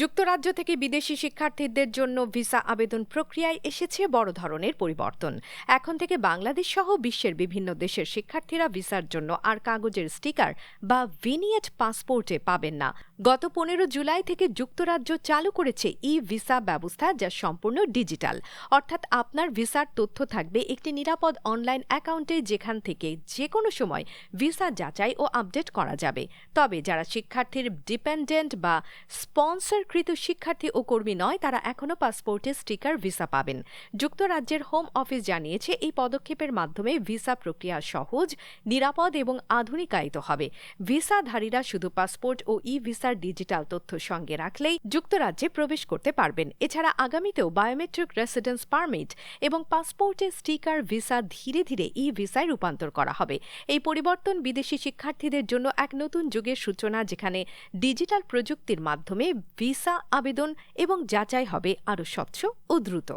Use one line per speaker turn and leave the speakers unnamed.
যুক্তরাজ্য থেকে বিদেশি শিক্ষার্থীদের জন্য ভিসা আবেদন প্রক্রিয়ায় এসেছে বড় ধরনের পরিবর্তন। এখন থেকে বাংলাদেশ সহ বিশ্বের বিভিন্ন দেশের শিক্ষার্থীরা ভিসার জন্য আর কাগজের স্টিকার বা ভিনিয়েট পাসপোর্টে পাবেন না। গত পনেরো জুলাই থেকে যুক্তরাজ্য চালু করেছে ই ভিসা ব্যবস্থা যা সম্পূর্ণ ডিজিটাল। অর্থাৎ আপনার ভিসার তথ্য থাকবে একটি নিরাপদ অনলাইন অ্যাকাউন্টে যেখান থেকে যে কোনো সময় ভিসা যাচাই ও আপডেট করা যাবে। তবে যারা শিক্ষার্থীর ডিপেন্ডেন্ট বা স্পন্সরকৃত শিক্ষার্থী ও কর্মী নয়, তারা এখনও পাসপোর্টে স্টিকার, ভিসা পাবেন। যুক্তরাজ্যের হোম অফিস জানিয়েছে, এই পদক্ষেপের মাধ্যমে ভিসা প্রক্রিয়া সহজ, নিরাপদ এবং আধুনিকায়িত হবে। ভিসাধারীরা শুধু পাসপোর্ট ও ই ভিসার ডিজিটাল তথ্য সঙ্গে রাখলেই যুক্তরাজ্যে প্রবেশ করতে পারবেন। এছাড়া আগামীতেও বায়োমেট্রিক রেসিডেন্স পারমিট এবং পাসপোর্টে স্টিকার, ভিসা ধীরে ধীরে ই ভিসায় রূপান্তর করা হবে। এই পরিবর্তন বিদেশি শিক্ষার্থীদের জন্য এক নতুন যুগের সূচনা, যেখানে ডিজিটাল প্রযুক্তির মাধ্যমে ভিসা আবেদন এবং যাচাই হবে আরও স্বচ্ছ ও দ্রুত।